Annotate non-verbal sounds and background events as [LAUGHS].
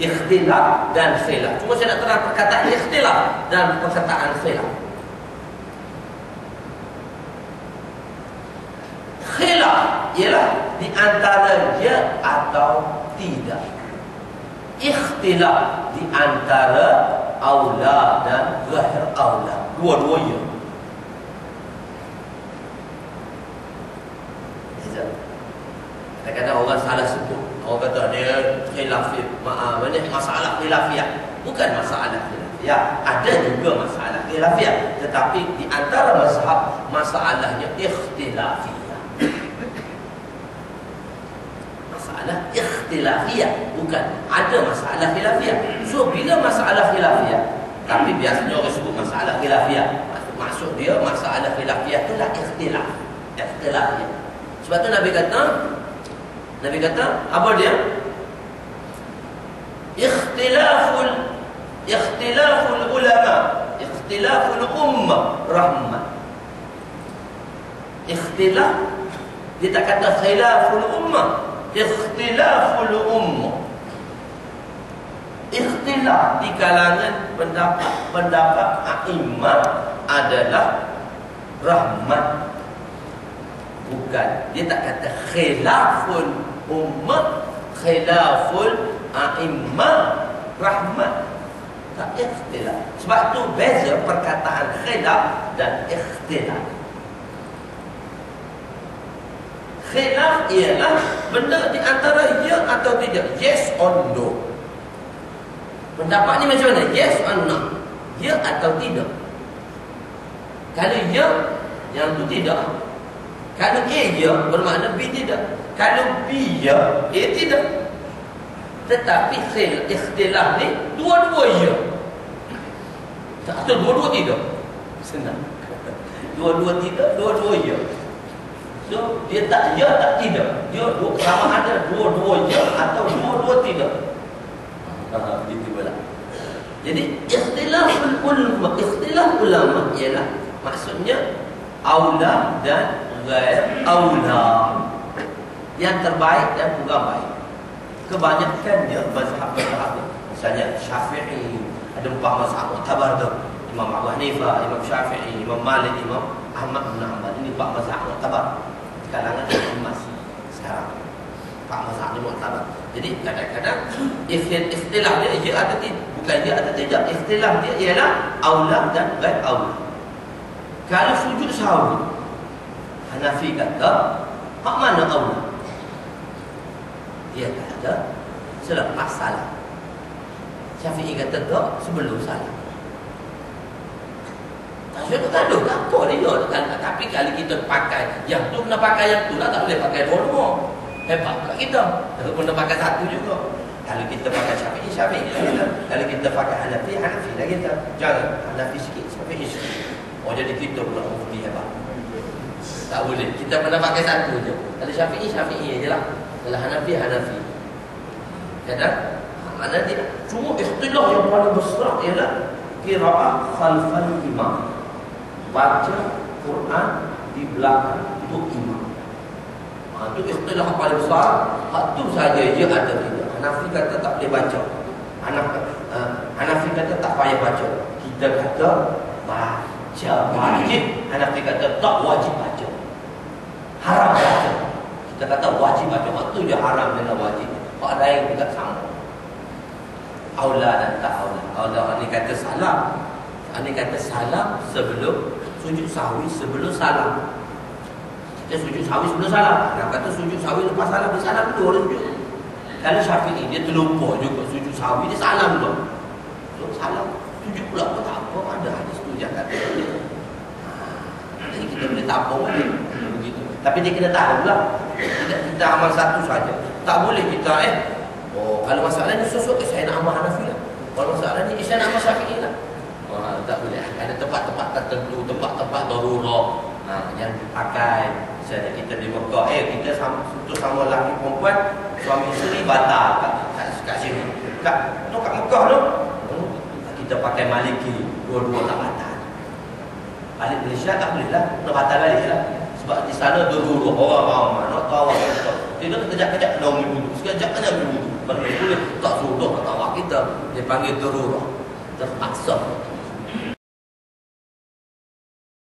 Ikhtilaf dan khilaf. Cuma saya nak terang perkataan ikhtilaf dan perkataan khilaf. Khilaf ialah di antara ya atau tidak. Ikhtilaf di antara aula dan zahir aula. Dua-duanya. Kadang-kadang orang salah sebut Orang kata dia khilafiyah. Maaf, ini masalah khilafiyah? Bukan masalah khilafiyah. Ada juga masalah khilafiyah. Tetapi di antara mazhab Masalahnya ikhtilafiyah. Masalah ikhtilafiyah. Bukan. Ada masalah khilafiyah. So bila masalah khilafiyah? Tapi biasanya orang sebut masalah khilafiyah. Maksud, dia masalah khilafiyah Itulah ikhtilaf. Ikhtilafiyah. Sebab tu Nabi kata Nabi kata, apa dia? Ikhtilaful ikhtilaful ulama, ikhtilaful ummah rahmat. Ikhtilaf dia tak kata khilaful ummah, ikhtilaful ummah. Ikhtilaf di kalangan pendapat-pendapat a'imah adalah rahmat bukan dia tak kata khilaful ummah khilaful a'immah rahmat. Tak ikhtilaf. Sebab tu beza perkataan khilaf dan ikhtilaf. Khilaf ialah benda di antara ya atau tidak. Yes or no. Pendapat ni macam mana? Yes or no. Ya atau tidak. Kalau ya yang tu tidak. Kalau A ya bermakna B tidak. Kalau B ya, A tidak. Tetapi khil, ikhtilaf ni dua-dua ya. Atau dua-dua tidak. Senang. [LAUGHS] Dua-dua tidak, dua-dua ya. So, dia tak ya, tak tidak. Dia dua, sama ada dua-dua ya atau dua-dua tidak. Ha, itu pula. Jadi, ikhtilaf ulama, ikhtilaf ulama ialah maksudnya aula dan ghair aula yang terbaik dan bukan baik. Kebanyakannya mazhab-mazhab misalnya Syafi'i ada empat mazhab muktabar tu. Imam Abu Hanifah, Imam Syafi'i, Imam Malik, Imam Ahmad bin Hanbal. Ini empat mazhab muktabar. Kalangan emas sekarang. Empat mazhab ni muktabar. Jadi kadang-kadang ikhtilaf dia ia ada bukan dia ada tidak ikhtilaf dia ialah aula dan ghair aula. Kalau sujud sahwi Hanafi kata hak mana aula? Dia kata selepas salam. Syafi'i kata tak sebelum salam. Tak gaduh tak apa dia kan? Tapi kali kita pakai yang tu kena pakai yang tu lah tak boleh pakai dua-dua. Hebat kat kita. Kalau kena pakai satu juga. Kalau kita pakai Syafi'i, Syafi'i lah kita. Kalau kita pakai Hanafi, Hanafi lah kita. Jangan Hanafi sikit, Syafi'i sikit. Oh jadi kita pula mufti hebat. Tak boleh. Kita pernah pakai satu je. Kalau Syafi'i, Syafi'i je lah. Kalau Hanafi, Hanafi. Ya tak? Mana dia? Cuma ikhtilah yang paling besar ialah kira'ah khalfal imam. Baca Quran di belakang untuk imam. Ha, itu ikhtilah yang paling besar. Hak tu saja dia ada tidak. Hanafi kata tak boleh baca. Hanaf, uh, Hanafi kata tak payah baca. Kita kata baca wajib. Hanafi kata tak wajib baca. Haram. Kita kata wajib baca waktu dia haram dan wajib. Pak lain juga sama. Aula dan tak aula. Aula ni kata salam. Ini kata salam sebelum sujud sahwi sebelum salam. Kita sujud sahwi sebelum salam. Yang kata sujud sahwi lepas salam dia salam dulu orang sujud. Kalau Syafi'i dia terlupa juga sujud sahwi dia salam dulu. So salam sujud pula pun tak apa ada hadis tu yang kata dia. Ha, jadi kita boleh tabung dia. Tapi dia kena tahu pula Tidak kita amal satu saja. Tak boleh kita eh Oh kalau masalah ni susuk eh, Saya nak amal Hanafi lah. Kalau masalah ni eh, Saya nak amal Syafi'i lah. Oh, Tak boleh. Ada tempat-tempat tertentu Tempat-tempat darurat. Ha, Yang dipakai. Misalnya kita di Mekah Eh kita sama, untuk sama lelaki perempuan Suami isteri batal kat, kat, kat sini. Kat, tu kat Mekah tu hmm, Kita pakai maliki. Dua-dua tak batal. Balik Malaysia tak boleh lah. Nak batal balik lah. Sebab di sana dulu orang ramai bawah kita. Kita kejap-kejap kena umur bulu. Sekejap kena dah umur bulu. Mereka boleh tak suruh tak bawah kita. Dia panggil terurah. Terpaksa.